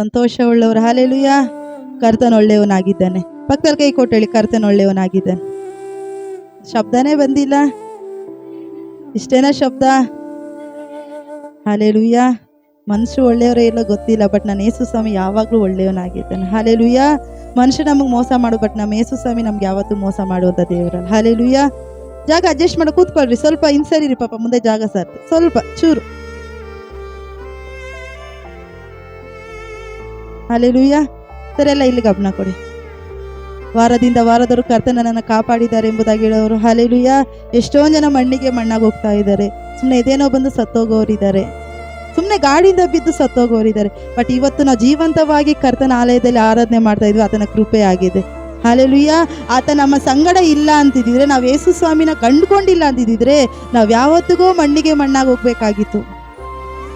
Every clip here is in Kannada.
ಸಂತೋಷ ಉಳ್ಳವರು ಹಾಲೆಲುಯ್ಯ ಕರ್ತನ ಒಳ್ಳೆಯವನಾಗಿದ್ದಾನೆ ಪಕ್ಕದಲ್ಲಿ ಕೈ ಕೊಟ್ಟೇಳಿ ಕರ್ತನ ಒಳ್ಳೆಯವನಾಗಿದ್ದಾನೆ ಶಬ್ದನೇ ಬಂದಿಲ್ಲ. ಇಷ್ಟೇನಾ ಶಬ್ದ? ಹಾಲೆಲುಯ್ಯ ಮನುಷ್ಯರು ಒಳ್ಳೆಯವರೇ ಇಲ್ಲ ಗೊತ್ತಿಲ್ಲ, ಬಟ್ ನಾನು ಯೇಸು ಸ್ವಾಮಿ ಯಾವಾಗಲೂ ಒಳ್ಳೆಯವನಾಗಿದ್ದಾನೆ. ಹಾಲೆಲುಯ್ಯ ಮನುಷ್ಯ ನಮಗೆ ಮೋಸ ಮಾಡು, ಬಟ್ ನಮ್ಮ ಯೇಸು ಸ್ವಾಮಿ ನಮ್ಗೆ ಯಾವತ್ತೂ ಮೋಸ ಮಾಡುವಂಥ ದೇವರಲ್ಲ. ಹಾಲೆಲುಯ್ಯ ಜಾಗ ಅಡ್ಜಸ್ಟ್ ಮಾಡಿ, ಕೂತ್ಕೊಳ್ರಿ. ಸ್ವಲ್ಪ ಇನ್ಸರಿರಿ ಪಾಪ, ಮುಂದೆ ಜಾಗ ಸರ್ ಸ್ವಲ್ಪ, ಚೂರು. ಹಾಲೆಲುಯ್ಯ ಸರೆಲ್ಲ ಇಲ್ಲಿ ಗಮನ ಕೊಡಿ. ವಾರದಿಂದ ವಾರದವರು ಕರ್ತನ ನನ್ನನ್ನು ಕಾಪಾಡಿದ್ದಾರೆ ಎಂಬುದಾಗಿ ಹೇಳೋರು ಹಾಲೆಲುಯ್ಯ ಎಷ್ಟೊಂದು ಜನ ಮಣ್ಣಿಗೆ ಮಣ್ಣಾಗಿ ಹೋಗ್ತಾ ಇದ್ದಾರೆ. ಸುಮ್ಮನೆ ಇದೇನೋ ಬಂದು ಸತ್ತೋಗೋರಿದ್ದಾರೆ. ಸುಮ್ಮನೆ ಗಾಡಿಯಿಂದ ಬಿದ್ದು ಸತ್ತೋಗೋರಿದ್ದಾರೆ. ಬಟ್ ಇವತ್ತು ನಾವು ಜೀವಂತವಾಗಿ ಕರ್ತನ ಆಲಯದಲ್ಲಿ ಆರಾಧನೆ ಮಾಡ್ತಾ ಇದ್ವಿ. ಆತನ ಕೃಪೆ ಆಗಿದೆ. ಹಾಲೆಲುಯ್ಯ ಆತ ನಮ್ಮ ಸಂಗಡ ಇಲ್ಲ ಅಂತಿದ್ದಿದ್ರೆ, ನಾವು ಯೇಸು ಸ್ವಾಮಿನ ಕಂಡುಕೊಂಡಿಲ್ಲ ಅಂತಿದ್ದಿದ್ರೆ, ನಾವು ಯಾವತ್ತಿಗೂ ಮಣ್ಣಿಗೆ ಮಣ್ಣಾಗಿ ಹೋಗ್ಬೇಕಾಗಿತ್ತು.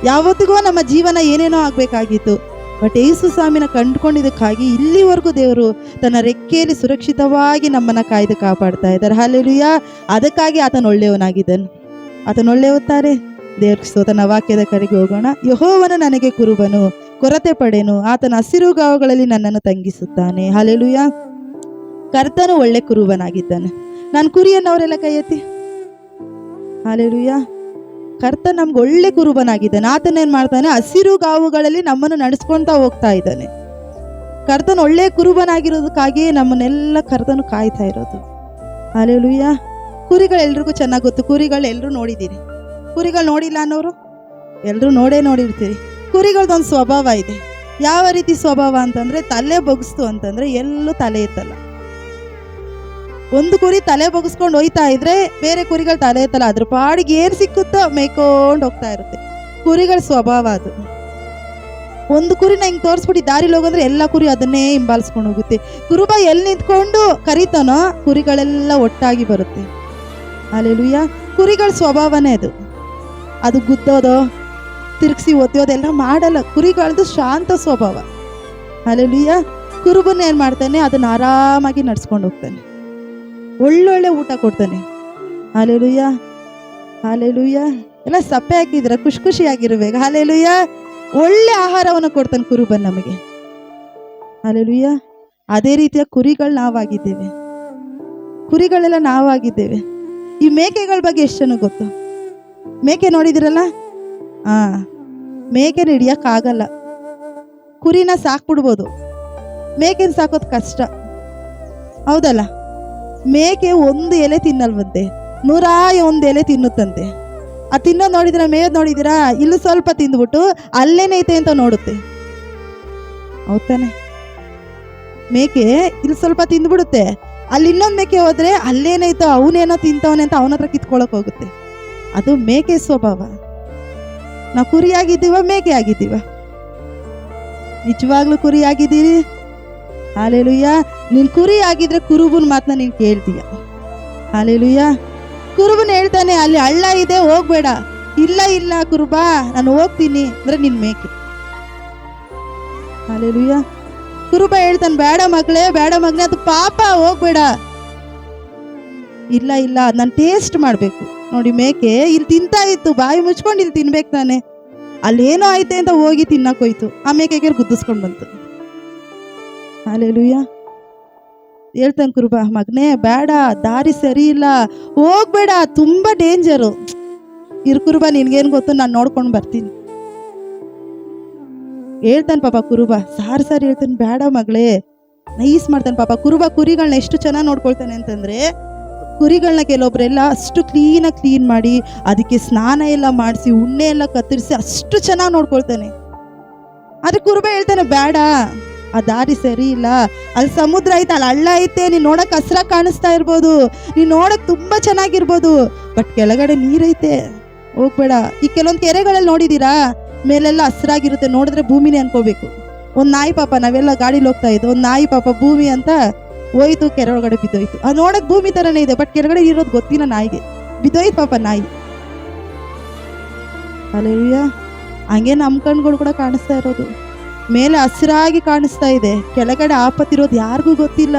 ಯಾವತ್ತಿಗೂ ನಮ್ಮ ಜೀವನ ಏನೇನೋ ಆಗ್ಬೇಕಾಗಿತ್ತು. ಬಟ್ ಯೇಸು ಸ್ವಾಮಿನ ಕಂಡುಕೊಂಡಿದ್ದಕ್ಕಾಗಿ ಇಲ್ಲಿವರೆಗೂ ದೇವರು ತನ್ನ ರೆಕ್ಕೆಯಲ್ಲಿ ಸುರಕ್ಷಿತವಾಗಿ ನಮ್ಮನ್ನು ಕಾಯ್ದು ಕಾಪಾಡ್ತಾ ಇದ್ದಾರೆ. ಹಾಲೆಲುಯ್ಯ ಅದಕ್ಕಾಗಿ ಆತನ ಒಳ್ಳೆಯವನಾಗಿದ್ದನು. ಆತನ ಒಳ್ಳೆಯವತ್ತಾರೆ. ದೇವ್ರ ಸೋತನ ವಾಕ್ಯದ ಕಡೆಗೆ ಹೋಗೋಣ. ಯಹೋವನ ನನಗೆ ಕುರುಬನು, ಕೊರತೆ ಪಡೆನು. ಆತನ ಹಸಿರು ಗಾವಗಳಲ್ಲಿ ನನ್ನನ್ನು ತಂಗಿಸುತ್ತಾನೆ. ಹಾಲೆಲುಯ್ಯ ಕರ್ತನು ಒಳ್ಳೆ ಕುರುಬನಾಗಿದ್ದಾನೆ. ನಾನು ಕುರಿಯನ್ನವರೆಲ್ಲ ಕೈ ಎತ್ತಿ ಹಾಲೆಲುಯ್ಯ ಕರ್ತ ನಮ್ಗೆ ಒಳ್ಳೆ ಕುರುಬನಾಗಿದ್ದಾನೆ ಆತನ ಏನು ಮಾಡ್ತಾನೆ? ಹಸಿರು ಗಾವುಗಳಲ್ಲಿ ನಮ್ಮನ್ನು ನಡೆಸ್ಕೊಂತ ಹೋಗ್ತಾ ಇದ್ದಾನೆ. ಕರ್ತನ ಒಳ್ಳೆ ಕುರುಬನಾಗಿರೋದಕ್ಕಾಗಿಯೇ ನಮ್ಮನ್ನೆಲ್ಲ ಕರ್ತನು ಕಾಯ್ತಾ ಇರೋದು. ಹಾಲೆಲುಯ್ಯ ಕುರಿಗಳೆಲ್ರಿಗೂ ಚೆನ್ನಾಗಿ ಗೊತ್ತು. ಕುರಿಗಳು ಎಲ್ಲರೂ ನೋಡಿದ್ದೀರಿ. ಕುರಿಗಳು ನೋಡಿಲ್ಲ ಅನ್ನೋರು? ಎಲ್ಲರೂ ನೋಡೇ ನೋಡಿರ್ತೀರಿ. ಕುರಿಗಳದೊಂದು ಸ್ವಭಾವ ಇದೆ. ಯಾವ ರೀತಿ ಸ್ವಭಾವ ಅಂತಂದ್ರೆ ತಲೆ ಬಗ್ಸ್ತು ಅಂತಂದ್ರೆ ಎಲ್ಲೂ ತಲೆ ಎತ್ತಲ್ಲ. ಒಂದು ಕುರಿ ತಲೆ ಬಗ್ಸ್ಕೊಂಡು ಹೋಯ್ತಾ ಇದ್ರೆ ಬೇರೆ ಕುರಿಗಳು ತಲೆ ಎತ್ತಲ್ಲ. ಅದ್ರ ಪಾಡಿಗೆ ಏನ್ ಸಿಕ್ಕುತ್ತೋ ಮೇಯ್ಕೊಂಡು ಹೋಗ್ತಾ ಇರುತ್ತೆ. ಕುರಿಗಳ ಸ್ವಭಾವ ಅದು. ಒಂದು ಕುರಿನ ಹಿಂಗ್ ತೋರಿಸ್ಬಿಟ್ಟು ದಾರಿಲಿ ಹೋಗಂದ್ರೆ ಎಲ್ಲ ಕುರಿ ಅದನ್ನೇ ಹಿಂಬಾಲಿಸ್ಕೊಂಡು ಹೋಗುತ್ತೆ. ಕುರುಬ ಎಲ್ಲಿ ನಿಂತ್ಕೊಂಡು ಕರಿತಾನೋ, ಕುರಿಗಳೆಲ್ಲ ಒಟ್ಟಾಗಿ ಬರುತ್ತೆ. ಅಲ್ಲೆಲುಯ್ಯ ಕುರಿಗಳ ಸ್ವಭಾವನೇ ಅದು. ಅದು ಗುದ್ದೋದೋ, ತಿರುಗಿಸಿ ಒದ್ದೋದೆಲ್ಲ ಮಾಡಲ್ಲ. ಕುರಿಗಳದ್ದು ಶಾಂತ ಸ್ವಭಾವ. ಅಲ್ಲೆಲುಯ್ಯ ಕುರುಬನ ಏನು ಮಾಡ್ತಾನೆ, ಅದನ್ನ ಆರಾಮಾಗಿ ನಡ್ಸ್ಕೊಂಡು ಹೋಗ್ತಾನೆ. ಒಳ್ಳೊಳ್ಳೆ ಊಟ ಕೊಡ್ತಾನೆ. ಹಾಲೆಲುಯ್ಯ ಹಾಲೆಲುಯ್ಯ ಎಲ್ಲ ಸಪ್ಪೆ ಹಾಕಿದ್ರ ಖುಷಿ ಖುಷಿಯಾಗಿರ್ಬೇಕು ಹಾಲೆಲುಯ್ಯ ಒಳ್ಳೆ ಆಹಾರವನ್ನು ಕೊಡ್ತಾನೆ ಕುರುಬನ್ ನಮಗೆ. ಹಾಲೆಲುಯ್ಯ ಅದೇ ರೀತಿಯ ಕುರಿಗಳು ನಾವಾಗಿದ್ದೇವೆ. ಕುರಿಗಳೆಲ್ಲ ನಾವಾಗಿದ್ದೇವೆ. ಈ ಮೇಕೆಗಳ ಬಗ್ಗೆ ಎಷ್ಟು ಜನ ಗೊತ್ತು? ಮೇಕೆ ನೋಡಿದಿರಲ್ಲ? ಹಾ ಮೇಕೆನ ಹಿಡಿಯಕ್ಕಾಗಲ್ಲ ಕುರಿನ ಸಾಕ್ಬಿಡ್ಬೋದು. ಮೇಕೆನ ಸಾಕೋದು ಕಷ್ಟ. ಹೌದಲ್ಲ? ಮೇಕೆ ಒಂದು ಎಲೆ ತಿನ್ನಲ್ವಂತೆ. ನೂರ ಒಂದು ಎಲೆ ತಿನ್ನುತ್ತಂತೆ. ಆ ತಿನ್ನೋದು ನೋಡಿದಿರಾ ಮೇಯೋದು ನೋಡಿದಿರಾ ಇಲ್ಲಿ ಸ್ವಲ್ಪ ತಿಂದ್ಬಿಟ್ಟು ಅಲ್ಲೇನೈತೆ ಅಂತ ನೋಡುತ್ತೆ. ಹೌದಾನೆ ಮೇಕೆ ಇಲ್ಲಿ ಸ್ವಲ್ಪ ತಿಂದ್ಬಿಡುತ್ತೆ. ಅಲ್ಲಿ ಇನ್ನೊಂದು ಮೇಕೆ ಹೋದ್ರೆ ಅಲ್ಲೇನೈತೋ ಅವನೇನೋ ತಿಂತವನೆ ಅಂತ ಅವನ ಹತ್ರ ಕಿತ್ಕೊಳಕ್ ಹೋಗುತ್ತೆ. ಅದು ಮೇಕೆ ಸ್ವಭಾವ. ನಾವು ಕುರಿ ಆಗಿದ್ದೀವ ಮೇಕೆ ಆಗಿದ್ದೀವ ನಿಜವಾಗ್ಲೂ ಕುರಿ ಆಗಿದ್ದೀರಿ ಹಾಲೆಲುಯ್ಯ. ನೀನ್ ಕುರಿ ಆಗಿದ್ರೆ ಕುರುಬನ್ ಮಾತನ್ನ ನೀನು ಕೇಳ್ತೀಯ. ಹಾಲೆಲುಯ್ಯ. ಕುರುಬನ್ ಹೇಳ್ತಾನೆ, ಅಲ್ಲಿ ಹಳ್ಳ ಇದೆ, ಹೋಗ್ಬೇಡ. ಇಲ್ಲ ಇಲ್ಲ ಕುರುಬಾ, ನಾನು ಹೋಗ್ತೀನಿ, ಅಂದ್ರೆ ನಿನ್ ಮೇಕೆ. ಹಾಲೆಲುಯ್ಯ. ಕುರುಬ ಹೇಳ್ತಾನೆ, ಬೇಡ ಮಗಳೇ, ಬೇಡ ಮಗನೇ, ಅದು ಪಾಪ, ಹೋಗ್ಬೇಡ. ಇಲ್ಲ ಇಲ್ಲ, ನಾನು ಟೇಸ್ಟ್ ಮಾಡಬೇಕು. ನೋಡಿ ಮೇಕೆ, ಇಲ್ಲಿ ತಿಂತಾ ಇತ್ತು, ಬಾಯಿ ಮುಚ್ಕೊಂಡು ಇಲ್ಲಿ ತಿನ್ಬೇಕು ತಾನೆ. ಅಲ್ಲೇನೋ ಆಯ್ತೆ ಅಂತ ಹೋಗಿ ತಿನ್ನಕ್ ಹೋಯ್ತು ಆ ಮೇಕೆಗೆ ಗುದ್ದಿಸ್ಕೊಂಡು ಬಂತು. ಹಾಲೆಲುಯ್ಯ ಹೇಳ್ತಾನೆ ಕುರುಬ ಮಗನೇ ಬೇಡ, ದಾರಿ ಸರಿ ಇಲ್ಲ, ಹೋಗ್ಬೇಡ, ತುಂಬ ಡೇಂಜರು. ಇರು ಕುರುಬ, ನಿನ್ಗೇನು ಗೊತ್ತು, ನಾನು ನೋಡ್ಕೊಂಡು ಬರ್ತೀನಿ. ಹೇಳ್ತಾನೆ ಪಾಪ ಕುರುಬ, ಸಾರ್ ಸಾರಿ ಹೇಳ್ತಾನೆ, ಬೇಡ ಮಗಳೇ. ನೈಸ್ ಮಾಡ್ತಾನೆ ಪಾಪ ಕುರುಬ ಕುರಿಗಳನ್ನ ಎಷ್ಟು ಚೆನ್ನಾಗಿ ನೋಡ್ಕೊಳ್ತಾನೆ ಅಂತಂದ್ರೆ ಕುರಿಗಳನ್ನ ಕೆಲವೊಬ್ಬರೆಲ್ಲ ಅಷ್ಟು ಕ್ಲೀನಾಗಿ ಕ್ಲೀನ್ ಮಾಡಿ, ಅದಕ್ಕೆ ಸ್ನಾನ ಎಲ್ಲ ಮಾಡಿಸಿ, ಉಣ್ಣೆ ಎಲ್ಲ ಕತ್ತರಿಸಿ ಅಷ್ಟು ಚೆನ್ನಾಗಿ ನೋಡ್ಕೊಳ್ತಾನೆ. ಆದರೆ ಕುರುಬ ಹೇಳ್ತಾನೆ, ಬೇಡ. ಆ ದಾರಿ ಸರಿ ಇಲ್ಲ. ಅಲ್ಲಿ ಸಮುದ್ರ ಐತೆ, ಅಲ್ಲಿ ಹಳ್ಳ ಐತೆ, ನೀನು ನೋಡೋಕೆ ಹಸ್ರ ಕಾಣಿಸ್ತಾ ಇರ್ಬೋದು. ನೀನು ನೋಡೋಕೆ ತುಂಬಾ ಚೆನ್ನಾಗಿರ್ಬೋದು. ಬಟ್ ಕೆಳಗಡೆ ನೀರೈತೆ. ಹೋಗ್ಬೇಡ. ಈ ಕೆಲವೊಂದು ಕೆರೆಗಳಲ್ಲಿ ನೋಡಿದೀರಾ? ಮೇಲೆಲ್ಲ ಹಸ್ರಾಗಿರುತ್ತೆ. ನೋಡಿದ್ರೆ ಭೂಮಿನೇ ಅನ್ಕೋಬೇಕು. ಒಂದು ನಾಯಿ ಪಾಪ, ನಾವೆಲ್ಲ ಗಾಡಿಲಿ ಹೋಗ್ತಾ ಇದ್ದು ಒಂದು ನಾಯಿ ಪಾಪ ಭೂಮಿ ಅಂತ ಹೋಯ್ತು ಕೆರೆ ಒಳಗಡೆ ಬಿದ್ದೋಯ್ತು. ಅದು ನೋಡೋಕೆ ಭೂಮಿ ಥರನೇ ಇದೆ ಬಟ್ ಕೆಳಗಡೆ ಇರೋದು ಗೊತ್ತಿಲ್ಲ ನಾಯಿಗೆ. ಬಿದ್ದೋಯ್ತು ಪಾಪ ನಾಯಿ. ಅಲೆಯ ಹಂಗೆ ನಮ್ಮ ಕಣ್ಗಳು ಕೂಡ ಕಾಣಿಸ್ತಾ ಇರೋದು. ಮೇಲೆ ಹಸಿರಾಗಿ ಕಾಣಿಸ್ತಾ ಇದೆ. ಕೆಳಗಡೆ ಆಪತ್ತಿರೋದು ಯಾರಿಗೂ ಗೊತ್ತಿಲ್ಲ.